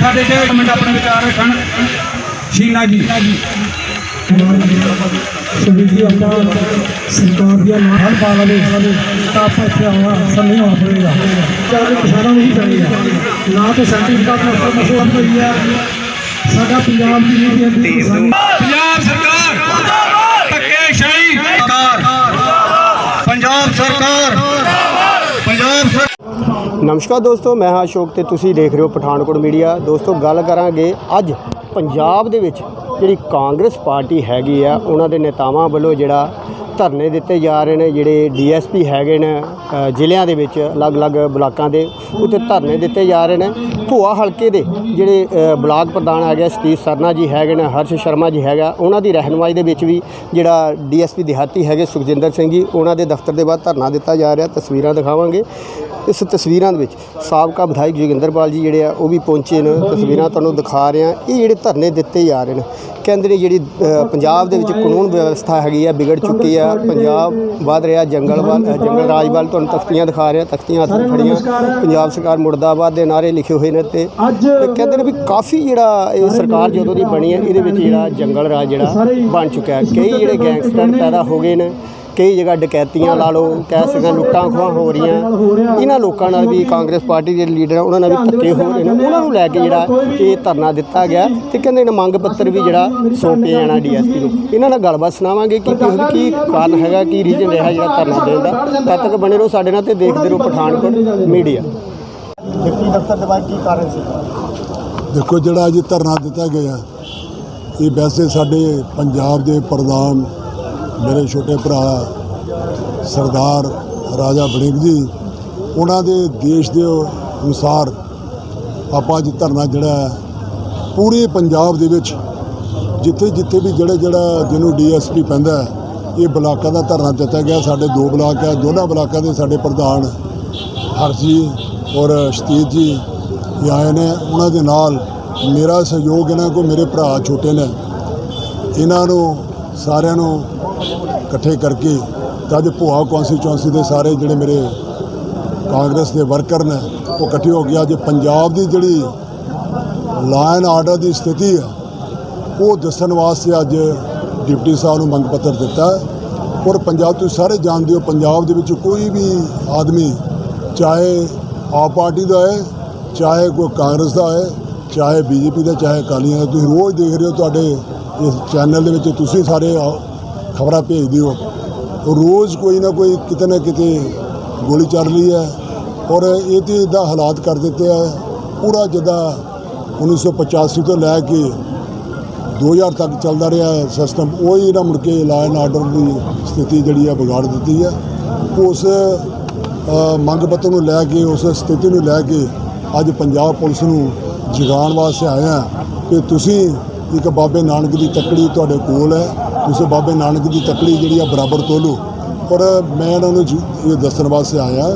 ਸਾਡੇ ਜਿਹੜੇ ਮਿੰਟ ਆਪਣੇ ਵਿਚਾਰ ਰੱਖਣ। ਸ਼ੀਨਾ ਜੀ। ਸੁਵਿਧੀ ਆਪਾਂ ਸਰਕਾਰ ਦੀਆਂ ਨਾਲ ਹਰ ਪਾ ਵਾਲੇ ਤਾਂ ਆਪਾਂ ਇੱਥੇ ਆਉਣਾ ਅਸਰ ਨਹੀਂ ਹੋ ਪੜੇਗਾ ਚਾਹੇ ਕਿਸਾਨਾਂ ਨੂੰ ਹੀ ਚਾਹੀਦਾ। ਨਾ ਤਾਂ ਸਰਟੀਫਿਕੇਟ ਦਾ ਮਸਲਾ ਹੋਈ ਹੈ। ਸਾਡਾ ਪੰਜਾਬ ਦੀ ਨੀਤੀ ਹੈ। ਪੰਜਾਬ ਸਰਕਾਰ। ਧੱਕੇਸ਼ਾਹੀ। ਸਰਕਾਰ ਪੰਜਾਬ ਸਰਕਾਰ ਪੰਜਾਬ ਸਰਕਾਰ ਨਮਸਕਾਰ ਦੋਸਤੋ, ਮੈਂ ਹਾਂ ਅਸ਼ੋਕ ਤੇ ਤੁਸੀਂ ਦੇਖ ਰਹੇ ਹੋ ਪਠਾਨਕੋਟ ਮੀਡੀਆ। ਦੋਸਤੋ, ਗੱਲ ਕਰਾਂਗੇ ਅੱਜ ਪੰਜਾਬ ਦੇ ਵਿੱਚ ਜਿਹੜੀ ਕਾਂਗਰਸ ਪਾਰਟੀ ਹੈਗੀ ਆ, ਉਹਨਾਂ ਦੇ ਨੇਤਾਵਾਂ ਵੱਲੋਂ ਜਿਹੜਾ ਧਰਨੇ ਦਿੱਤੇ ਜਾ ਰਹੇ ਨੇ, ਜਿਹੜੇ ਡੀਐਸਪੀ ਹੈਗੇ ਨੇ ਜ਼ਿਲ੍ਹਿਆਂ ਦੇ ਵਿੱਚ ਅਲੱਗ-ਅਲੱਗ ਬਲਾਕਾਂ ਦੇ ਉੱਤੇ ਧਰਨੇ ਦਿੱਤੇ ਜਾ ਰਹੇ ਨੇ। ਭੂਆ ਹਲਕੇ ਦੇ ਜਿਹੜੇ ਬਲਾਕ ਪ੍ਰਧਾਨ ਹੈਗੇ ਸਤੀਸ਼ ਸਰਨਾ ਜੀ ਹੈਗੇ ਨੇ, ਹਰਸ਼ ਸ਼ਰਮਾ ਜੀ ਹੈਗਾ, ਉਹਨਾਂ ਦੀ ਰਹਿਨੁਮਾਈ ਦੇ ਵਿੱਚ ਵੀ ਜਿਹੜਾ ਡੀਐਸਪੀ ਦਿਹਾਤੀ ਹੈਗੇ ਸੁਖਜਿੰਦਰ ਸਿੰਘ ਜੀ, ਉਹਨਾਂ ਦੇ ਦਫ਼ਤਰ ਦੇ ਬਾਹਰ ਧਰਨਾ ਦਿੱਤਾ ਜਾ ਰਿਹਾ, ਤਸਵੀਰਾਂ ਦਿਖਾਵਾਂਗੇ। ਇਸ ਤਸਵੀਰਾਂ ਦੇ ਵਿੱਚ ਸਾਬਕਾ ਵਿਧਾਇਕ ਜੋਗਿੰਦਰਪਾਲ ਜੀ ਜਿਹੜੇ ਆ, ਉਹ ਵੀ ਪਹੁੰਚੇ ਨੇ। ਤਸਵੀਰਾਂ ਤੁਹਾਨੂੰ ਦਿਖਾ ਰਹੇ ਆ ਇਹ ਜਿਹੜੇ ਧਰਨੇ ਦਿੱਤੇ ਜਾ ਰਹੇ ਨੇ, ਕਹਿੰਦੇ ਨੇ ਜਿਹੜੀ ਪੰਜਾਬ ਦੇ ਵਿੱਚ ਕਾਨੂੰਨ ਵਿਵਸਥਾ ਹੈਗੀ ਆ, ਵਿਗੜ ਚੁੱਕੀ ਆ। ਪੰਜਾਬ ਵੱਧ ਰਿਹਾ, ਜੰਗਲ ਵੱਲ ਜੰਗਲ ਰਾਜ ਵੱਲ ਤੁਹਾਨੂੰ ਤਖਤੀਆਂ ਦਿਖਾ ਰਹੇ ਆ ਤਖਤੀਆਂ ਹੱਥ ਖੜੀਆਂ ਪੰਜਾਬ ਸਰਕਾਰ ਮੁਰਦਾਬਾਦ ਦੇ ਨਾਰੇ ਲਿਖੇ ਹੋਏ ਨੇ ਤੇ ਕਹਿੰਦੇ ਨੇ ਵੀ ਕਾਫੀ ਜਿਹੜਾ ਇਹ ਸਰਕਾਰ ਜਦੋਂ ਦੀ ਬਣੀ ਹੈ ਇਹਦੇ ਵਿੱਚ ਜਿਹੜਾ ਜੰਗਲ ਰਾਜ ਜਿਹੜਾ ਬਣ ਚੁੱਕਿਆ। ਹੈ ਕਈ ਜਿਹੜੇ ਗੈਂਗਸਟਰ ਪੈਦਾ ਹੋ ਗਏ ਨੇ। ਕਈ ਜਗ੍ਹਾ ਡਕੈਤੀਆਂ ਲਾ ਲਓ ਕਹਿ ਸਕਾਂ ਲੁੱਟਾਂ ਖੋਹਾਂ ਹੋ ਰਹੀਆਂ। ਇਹਨਾਂ ਲੋਕਾਂ ਨਾਲ ਵੀ ਕਾਂਗਰਸ ਪਾਰਟੀ ਦੇ ਲੀਡਰ ਉਹਨਾਂ ਨਾਲ ਵੀ ਧੱਕੇ ਹੋ ਰਹੇ ਨੇ। ਉਹਨਾਂ ਨੂੰ ਲੈ ਕੇ ਜਿਹੜਾ ਇਹ ਧਰਨਾ ਦਿੱਤਾ ਗਿਆ ਤੇ ਕਹਿੰਦੇ ਨੇ ਮੰਗ ਪੱਤਰ ਵੀ ਜਿਹੜਾ ਸੌਂਪੇ ਜਾਣਾ ਡੀਐਸਪੀ ਨੂੰ। ਇਹਨਾਂ ਨਾਲ ਗੱਲਬਾਤ ਸੁਣਾਵਾਂਗੇ ਕਿ ਕੀ ਕੀ ਕਾਰਨ ਹੈਗਾ ਕੀ ਰੀਜਨ ਰਿਹਾ ਜਿਹੜਾ ਧਰਨਾ ਦੇਣ ਦਾ। ਤਦ ਤੱਕ ਬਣੇ ਰਹੋ ਸਾਡੇ ਨਾਲ ਤੇ ਦੇਖਦੇ ਰਹੋ ਪਠਾਨਕੋਟ ਮੀਡੀਆ। ਡਿਪਟੀ ਦਫ਼ਤਰ ਦੇ ਬਾਅਦ ਕੀ ਕਾਰਨ ਸੀ? ਦੇਖੋ ਜਿਹੜਾ ਅੱਜ ਧਰਨਾ ਦਿੱਤਾ ਗਿਆ ਇਹ ਵੈਸੇ ਸਾਡੇ ਪੰਜਾਬ ਦੇ ਪ੍ਰਧਾਨ ਮੇਰੇ ਛੋਟੇ ਭਰਾ ਸਰਦਾਰ ਰਾਜਾ ਵੜਿੰਗ ਜੀ, ਉਹਨਾਂ ਦੇ ਦੇਸ਼ ਦੇ ਅਨੁਸਾਰ ਆਪਾਂ ਅੱਜ ਧਰਨਾ ਜਿਹੜਾ ਪੂਰੇ ਪੰਜਾਬ ਦੇ ਵਿੱਚ ਜਿੱਥੇ ਜਿੱਥੇ ਵੀ ਜਿਹੜੇ ਜਿਹੜਾ ਜਿਹਨੂੰ ਡੀਐਸਪੀ ਪੈਂਦਾ ਇਹ ਬਲਾਕਾਂ ਦਾ ਧਰਨਾ ਦਿੱਤਾ ਗਿਆ। ਸਾਡੇ ਦੋ ਬਲਾਕ ਹੈ ਦੋਨਾਂ ਬਲਾਕਾਂ ਦੇ ਸਾਡੇ ਪ੍ਰਧਾਨ ਹਰਜੀ ਔਰ ਸ਼ਤੀਤ ਜੀ ਆਏ ਨੇ। ਉਹਨਾਂ ਦੇ ਨਾਲ ਮੇਰਾ ਸਹਿਯੋਗ ਇਹਨਾਂ ਕੋ ਮੇਰੇ ਭਰਾ ਛੋਟੇ ਨੇ। ਇਹਨਾਂ ਨੂੰ ਸਾਰਿਆਂ ਨੂੰ ਇਕੱਠੇ ਕਰਕੇ ਤਾਂ ਅੱਜ ਭੋਆ ਕੌਂਸਟੀਚੁਐਂਸੀ ਦੇ ਸਾਰੇ ਜਿਹੜੇ ਮੇਰੇ ਕਾਂਗਰਸ ਦੇ ਵਰਕਰ ਨੇ, ਉਹ ਇਕੱਠੇ ਹੋ ਕੇ ਅੱਜ ਪੰਜਾਬ ਦੀ ਜਿਹੜੀ ਲਾਅ ਐਂਡ ਆਰਡਰ ਦੀ ਸਥਿਤੀ ਹੈ ਉਹ ਦੱਸਣ ਵਾਸਤੇ ਅੱਜ ਡਿਪਟੀ ਸਾਹਿਬ ਨੂੰ ਮੰਗ ਪੱਤਰ ਦਿੱਤਾ ਔਰ ਪੰਜਾਬ, ਤੁਸੀਂ ਸਾਰੇ ਜਾਣਦੇ ਹੋ, ਪੰਜਾਬ ਦੇ ਵਿੱਚ ਕੋਈ ਵੀ ਆਦਮੀ ਚਾਹੇ ਆਪ ਪਾਰਟੀ ਦਾ ਹੈ, ਚਾਹੇ ਕੋਈ ਕਾਂਗਰਸ ਦਾ ਹੈ, ਚਾਹੇ ਬੀਜੇਪੀ ਦਾ, ਚਾਹੇ ਅਕਾਲੀਆਂ ਦਾ, ਤੁਸੀਂ ਰੋਜ਼ ਦੇਖ ਰਹੇ ਹੋ ਤੁਹਾਡੇ ਇਸ ਚੈਨਲ ਦੇ ਵਿੱਚ ਤੁਸੀਂ ਸਾਰੇ ਖਬਰਾਂ ਭੇਜਦੇ ਹੋ ਰੋਜ਼ ਕੋਈ ਨਾ ਕੋਈ ਕਿਤੇ ਨਾ ਕਿਤੇ ਗੋਲੀ ਚੱਲ ਰਹੀ ਹੈ ਔਰ ਇਹ ਤੇ ਇਦਾਂ ਹਾਲਾਤ ਕਰ ਦਿੱਤੇ ਆ। ਪੂਰਾ ਜਿੱਦਾਂ 1985 ਤੋਂ ਲੈ ਕੇ 2000 ਤੱਕ ਚੱਲਦਾ ਰਿਹਾ ਸਿਸਟਮ ਉਹ ਹੀ ਨਾ ਮੁੜ ਕੇ ਲਾਅ ਆਰਡਰ ਦੀ ਸਥਿਤੀ ਜਿਹੜੀ ਆ ਵਿਗਾੜ ਦਿੱਤੀ ਹੈ। ਉਸ ਮੰਗ ਪੱਤਰ ਨੂੰ ਲੈ ਕੇ, ਉਸ ਸਥਿਤੀ ਨੂੰ ਲੈ ਕੇ ਅੱਜ ਪੰਜਾਬ ਪੁਲਿਸ ਨੂੰ ਜਗਾਉਣ ਵਾਸਤੇ ਆਇਆ ਕਿ ਤੁਸੀਂ ਇੱਕ ਬਾਬੇ ਨਾਨਕ ਦੀ ਤੱਕੜੀ ਤੁਹਾਡੇ ਕੋਲ ਹੈ। ਤੁਸੀਂ ਬਾਬੇ ਨਾਨਕ ਦੀ ਤੱਕੜੀ ਜਿਹੜੀ ਆ ਬਰਾਬਰ ਤੋਲੋ। ਪਰ ਮੈਂ ਇਹਨਾਂ ਨੂੰ ਇਹ ਦੱਸਣ ਵਾਸਤੇ ਆਇਆ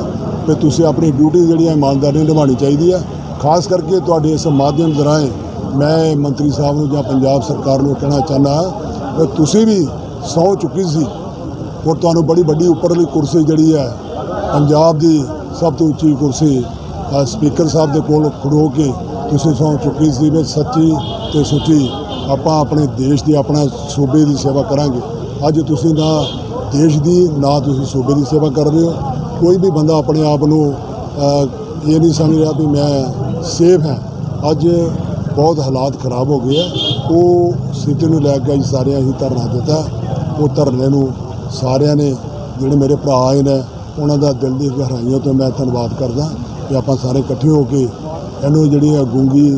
ਕਿ ਤੁਸੀਂ ਆਪਣੀ ਡਿਊਟੀ ਜਿਹੜੀ ਆ ਇਮਾਨਦਾਰੀ ਨਾਲ ਨਿਭਾਉਣੀ ਚਾਹੀਦੀ ਹੈ ਖਾਸ ਕਰਕੇ ਤੁਹਾਡੇ ਇਸ ਮਾਧਿਅਮ ਦੇ ਰਾਹੀਂ ਮੈਂ ਮੰਤਰੀ ਸਾਹਿਬ ਨੂੰ ਜਾਂ ਪੰਜਾਬ ਸਰਕਾਰ ਨੂੰ ਕਹਿਣਾ ਚਾਹੁੰਦਾ ਕਿ ਤੁਸੀਂ ਵੀ ਸਹੁੰ ਚੁੱਕੀ ਸੀ। ਔਰ ਤੁਹਾਨੂੰ ਬੜੀ ਵੱਡੀ ਉੱਪਰਲੀ ਕੁਰਸੀ ਜਿਹੜੀ ਹੈ ਪੰਜਾਬ ਦੀ ਸਭ ਤੋਂ ਉੱਚੀ ਕੁਰਸੀ ਸਪੀਕਰ ਸਾਹਿਬ ਦੇ ਕੋਲ ਖੜੋ ਕੇ ਤੁਸੀਂ ਸਹੁੰ ਚੁੱਕੀ ਸੀ ਵੀ ਸੱਚੀ ਤੇ ਸੁੱਚੀ ਆਪਾਂ ਆਪਣੇ ਦੇਸ਼ ਦੀ, ਆਪਣਾ ਸੂਬੇ ਦੀ ਸੇਵਾ ਕਰਾਂਗੇ। ਅੱਜ ਤੁਸੀਂ ਨਾ ਦੇਸ਼ ਦੀ, ਨਾ ਤੁਸੀਂ ਸੂਬੇ ਦੀ ਸੇਵਾ ਕਰ ਰਹੇ ਹੋ। ਕੋਈ ਵੀ ਬੰਦਾ ਆਪਣੇ ਆਪ ਨੂੰ ਇਹ ਨਹੀਂ ਸਮਝ ਰਿਹਾ ਵੀ ਮੈਂ ਸੇਫ ਹਾਂ। ਅੱਜ ਬਹੁਤ ਹਾਲਾਤ ਖਰਾਬ ਹੋ ਗਏ ਆ। ਉਹ ਸਥਿਤੀ ਨੂੰ ਲੈ ਕੇ ਅੱਜ ਸਾਰਿਆਂ ਹੀ ਧਰਨਾ ਦਿੱਤਾ। ਉਹ ਧਰਨੇ ਨੂੰ ਸਾਰਿਆਂ ਨੇ, ਜਿਹੜੇ ਮੇਰੇ ਭਰਾ ਆਏ ਨੇ, ਉਹਨਾਂ ਦਾ ਦਿਲ ਦੀ ਗਹਿਰਾਈਆਂ ਤੋਂ ਮੈਂ ਧੰਨਵਾਦ ਕਰਦਾ। ਕਿ ਆਪਾਂ ਸਾਰੇ ਇਕੱਠੇ ਹੋ ਕੇ ਇਹਨੂੰ ਜਿਹੜੀ ਆ ਗੂੰਗੀ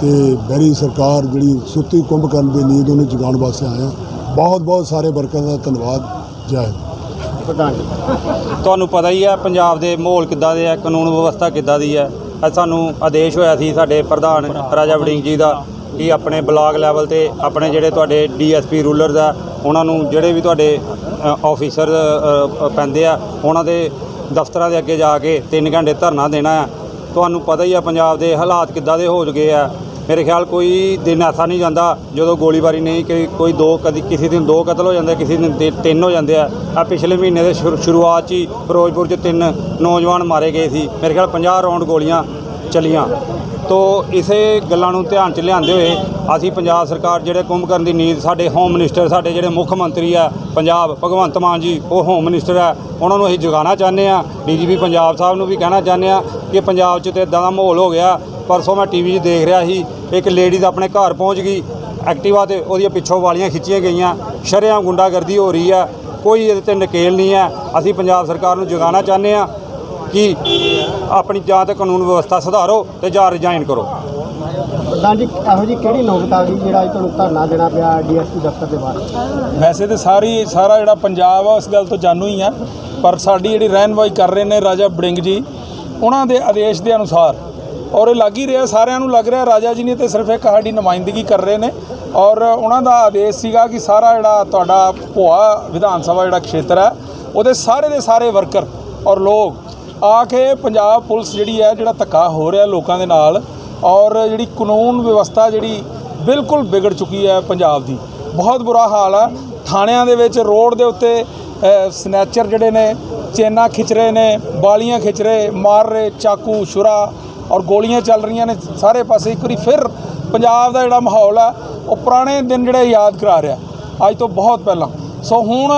ਤੇ ਬਹਿਰੀ ਸਰਕਾਰ ਜਿਹੜੀ ਸੁੱਤੀ ਕੁੰਭ ਕਰਨ ਦੀ ਨੀਂਦ ਉਹਨੂੰ ਜਗਾਉਣ ਵਾਸਤੇ ਆਇਆ ਬਹੁਤ ਬਹੁਤ ਸਾਰੇ ਵਰਕਰਾਂ ਦਾ ਧੰਨਵਾਦ, ਜੈ ਹਿੰਦ। ਪ੍ਰਧਾਨ ਜੀ, ਤੁਹਾਨੂੰ ਪਤਾ ਹੀ ਹੈ ਪੰਜਾਬ ਦੇ ਮਾਹੌਲ ਕਿੱਦਾਂ ਦੇ ਹੈ ਕਾਨੂੰਨ ਵਿਵਸਥਾ ਕਿੱਦਾਂ ਦੀ ਹੈ ਅੱਜ ਸਾਨੂੰ ਆਦੇਸ਼ ਹੋਇਆ ਸੀ ਸਾਡੇ ਪ੍ਰਧਾਨ ਰਾਜਾ ਵੜਿੰਗ ਜੀ ਦਾ ਕਿ ਆਪਣੇ ਬਲਾਕ ਲੈਵਲ ਤੇ ਆਪਣੇ ਜਿਹੜੇ ਤੁਹਾਡੇ ਡੀਐਸਪੀ ਰੂਲਰਸ ਆ, ਉਹਨਾਂ ਨੂੰ ਜਿਹੜੇ ਵੀ ਤੁਹਾਡੇ ਆਫੀਸਰ ਪੈਂਦੇ ਆ, ਉਹਨਾਂ ਦੇ ਦਫ਼ਤਰਾਂ ਦੇ ਅੱਗੇ ਜਾ ਕੇ 3 ਘੰਟੇ ਧਰਨਾ ਦੇਣਾ ਆ। ਤੁਹਾਨੂੰ ਪਤਾ ਹੀ ਆ ਪੰਜਾਬ ਦੇ ਹਾਲਾਤ ਕਿੱਦਾਂ ਦੇ ਹੋ ਗਏ ਆ। ਮੇਰੇ ਖਿਆਲ ਕੋਈ ਦਿਨ ਐਸਾ ਨਹੀਂ ਜਾਂਦਾ ਜਦੋਂ ਗੋਲੀਬਾਰੀ ਨਹੀਂ, ਕਿ ਕੋਈ ਦੋ ਕਦੀ ਕਿਸੇ ਦਿਨ ਦੋ ਕਤਲ ਹੋ ਜਾਂਦੇ, ਕਿਸੇ ਦਿਨ ਤਿ- ਤਿੰਨ ਹੋ ਜਾਂਦੇ ਆ। ਆ ਪਿਛਲੇ ਮਹੀਨੇ ਦੇ ਸ਼ੁਰੂ- ਸ਼ੁਰੂਆਤ 'ਚ ਹੀ ਫਿਰੋਜ਼ਪੁਰ 'ਚ ਤਿੰਨ ਨੌਜਵਾਨ ਮਾਰੇ ਗਏ ਸੀ। ਮੇਰੇ ਖਿਆਲ 50 ਰੌਂਡ ਗੋਲੀਆਂ ਚਲੀਆਂ। ਤੋ ਇਸੇ ਗੱਲਾਂ ਨੂੰ ਧਿਆਨ 'ਚ ਲਿਆਂਦੇ ਹੋਏ ਅਸੀਂ ਪੰਜਾਬ ਸਰਕਾਰ ਜਿਹੜੇ ਕੁੰਭ ਕਰਨ ਦੀ ਨੀਂਦ, ਸਾਡੇ ਹੋਮ ਮਿਨਿਸਟਰ ਸਾਡੇ ਜਿਹੜੇ ਮੁੱਖ ਮੰਤਰੀ ਆ, ਪੰਜਾਬ ਭਗਵੰਤ ਮਾਨ ਜੀ, ਉਹ ਹੋਮ ਮਿਨਿਸਟਰ ਆ, ਉਹਨਾਂ ਨੂੰ ਅਸੀਂ ਜਗਾਉਣਾ ਚਾਹੁੰਦੇ ਆ। ਡੀਜੀਪੀ ਪੰਜਾਬ ਸਾਹਿਬ ਨੂੰ ਵੀ ਕਹਿਣਾ ਚਾਹੁੰਦੇ ਆ ਕਿ ਪੰਜਾਬ 'ਚ ਤੇ ਇਦਾਂ ਦਾ ਮਾਹੌਲ ਹੋ ਗਿਆ ਪਰਸੋਂ ਮੈਂ ਟੀਵੀ 'ਚ ਦੇਖ ਰਿਹਾ ਸੀ ਇੱਕ ਲੇਡੀਜ਼ ਆਪਣੇ ਘਰ ਪਹੁੰਚ ਗਈ ਐਕਟਿਵਾ ਤੇ ਉਹਦੀਆਂ ਪਿੱਛੋਂ ਵਾਲੀਆਂ ਖਿੱਚੀਆਂ ਗਈਆਂ ਸ਼ਰੇਆਮ ਗੁੰਡਾਗਰਦੀ ਹੋ ਰਹੀ ਆ ਕੋਈ ਇਹਦੇ ਤੇ ਨਕੇਲ ਨਹੀਂ ਹੈ ਅਸੀਂ ਪੰਜਾਬ ਸਰਕਾਰ ਨੂੰ ਜਗਾਉਣਾ ਚਾਹੁੰਦੇ ਆ ਕਿ ਆਪਣੀ ਜਾਂ ਤੇ ਕਾਨੂੰਨ ਵਿਵਸਥਾ ਸੁਧਾਰੋ ਤੇ ਜਾਂ ਰਿਜ਼ਾਈਨ ਕਰੋ। ਪ੍ਰਧਾਨ ਜੀ ਇਹੋ ਜੀ ਕਿਹੜੀ ਨੌਬਤ ਆ ਗਈ ਜਿਹੜਾ ਅੱਜ ਤੁਹਾਨੂੰ ਧਰਨਾ ਦੇਣਾ ਪਿਆ ਡੀਐਸਪੀ ਦਫ਼ਤਰ ਦੇ ਬਾਹਰ? ਵੈਸੇ ਤੇ ਸਾਰੀ ਸਾਰਾ ਜਿਹੜਾ ਪੰਜਾਬ ਆ ਉਸ ਗੱਲ ਤੋਂ ਜਾਣੂ ਹੀ ਆ ਪਰ ਸਾਡੀ ਜਿਹੜੀ ਰਹਿਨਵਾਈ ਕਰ ਰਹੇ ਨੇ ਰਾਜਾ ਬੜਿੰਗ ਜੀ ਉਹਨਾਂ ਦੇ ਆਦੇਸ਼ ਦੇ ਅਨੁਸਾਰ ਔਰ ਇਹ ਲੱਗ ਹੀ ਰਿਹਾ, ਸਾਰਿਆਂ ਨੂੰ ਲੱਗ ਰਿਹਾ, ਰਾਜਾ ਜੀ ਨੇ ਤੇ ਸਿਰਫ ਇੱਕ ਸਾਡੀ ਨੁਮਾਇੰਦਗੀ ਕਰ ਰਹੇ ਨੇ। ਔਰ ਉਹਨਾਂ ਦਾ ਆਦੇਸ਼ ਸੀਗਾ ਕਿ ਸਾਰਾ ਜਿਹੜਾ ਤੁਹਾਡਾ ਭੋਆ ਵਿਧਾਨ ਸਭਾ ਜਿਹੜਾ ਖੇਤਰ ਹੈ, ਉਹਦੇ ਸਾਰੇ ਦੇ ਸਾਰੇ ਵਰਕਰ ਔਰ ਲੋਕ ਆ ਕੇ ਪੰਜਾਬ ਪੁਲਿਸ ਜਿਹੜੀ ਹੈ, ਜਿਹੜਾ ਧੱਕਾ ਹੋ ਰਿਹਾ ਲੋਕਾਂ ਦੇ ਨਾਲ ਔਰ ਜਿਹੜੀ ਕਾਨੂੰਨ ਵਿਵਸਥਾ ਜਿਹੜੀ ਬਿਲਕੁਲ ਵਿਗੜ ਚੁੱਕੀ ਹੈ ਪੰਜਾਬ ਦੀ। ਬਹੁਤ ਬੁਰਾ ਹਾਲ ਹੈ ਥਾਣਿਆਂ ਦੇ ਵਿੱਚ ਰੋਡ ਦੇ ਉੱਤੇ ਸਨੈਚਰ ਜਿਹੜੇ ਨੇ, ਚੇਨਾ ਖਿੱਚ ਰਹੇ ਨੇ, ਬਾਲੀਆਂ ਖਿੱਚ ਰਹੇ, ਮਾਰ ਰਹੇ, ਚਾਕੂ ਸ਼ੁਰਾ ਔਰ ਗੋਲੀਆਂ ਚੱਲ ਰਹੀਆਂ ਨੇ ਸਾਰੇ ਪਾਸੇ। ਇੱਕ ਵਾਰੀ ਫਿਰ ਪੰਜਾਬ ਦਾ ਜਿਹੜਾ ਮਾਹੌਲ ਹੈ ਉਹ ਪੁਰਾਣੇ ਦਿਨ ਜਿਹੜੇ ਯਾਦ ਕਰਾ ਰਿਹਾ। ਅੱਜ ਤੋਂ ਬਹੁਤ ਪਹਿਲਾਂ। ਸੋ ਹੁਣ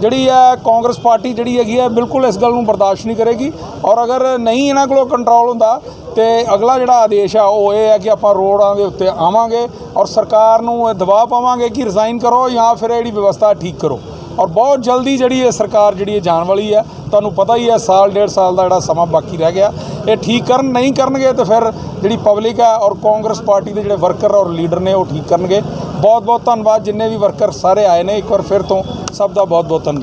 ਜਿਹੜੀ ਹੈ ਕਾਂਗਰਸ ਪਾਰਟੀ ਜਿਹੜੀ ਹੈਗੀ ਹੈ ਬਿਲਕੁਲ ਇਸ ਗੱਲ ਨੂੰ ਬਰਦਾਸ਼ਤ ਨਹੀਂ ਕਰੇਗੀ। ਔਰ ਅਗਰ ਨਹੀਂ ਇਹਨਾਂ ਕੋਲੋਂ ਕੰਟਰੋਲ ਹੁੰਦਾ, ਤੇ ਅਗਲਾ ਜਿਹੜਾ ਆਦੇਸ਼ ਆ, ਉਹ ਇਹ ਹੈ ਕਿ ਆਪਾਂ ਰੋਡਾਂ ਦੇ ਉੱਤੇ ਆਵਾਂਗੇ ਔਰ ਸਰਕਾਰ ਨੂੰ ਇਹ ਦਬਾਅ ਪਾਵਾਂਗੇ ਕਿ ਰਿਜ਼ਾਈਨ ਕਰੋ ਜਾਂ ਫਿਰ ਜਿਹੜੀ ਵਿਵਸਥਾ ਠੀਕ ਕਰੋ। ਔਰ ਬਹੁਤ ਜਲਦੀ ਜਿਹੜੀ ਇਹ ਸਰਕਾਰ ਜਿਹੜੀ ਇਹ ਜਾਣ ਵਾਲੀ ਹੈ ਤੁਹਾਨੂੰ ਪਤਾ ਹੀ ਹੈ ਸਾਲ, ਡੇਢ ਸਾਲ ਦਾ ਜਿਹੜਾ ਸਮਾਂ ਬਾਕੀ ਰਹਿ ਗਿਆ। ਇਹ ਠੀਕ ਕਰਨ, ਨਹੀਂ ਕਰਨਗੇ ਤੇ ਫਿਰ ਜਿਹੜੀ ਪਬਲਿਕ ਹੈ ਔਰ ਕਾਂਗਰਸ ਪਾਰਟੀ ਦੇ ਜਿਹੜੇ ਵਰਕਰ ਔਰ ਲੀਡਰ ਨੇ ਉਹ ਠੀਕ ਕਰਨਗੇ। ਬਹੁਤ ਬਹੁਤ ਧੰਨਵਾਦ, ਜਿੰਨੇ ਵੀ ਵਰਕਰ ਸਾਰੇ ਆਏ ਨੇ, ਇੱਕ ਵਾਰ ਫਿਰ ਤੋਂ ਸਭ ਦਾ ਬਹੁਤ ਬਹੁਤ ਧੰਨਵਾਦ।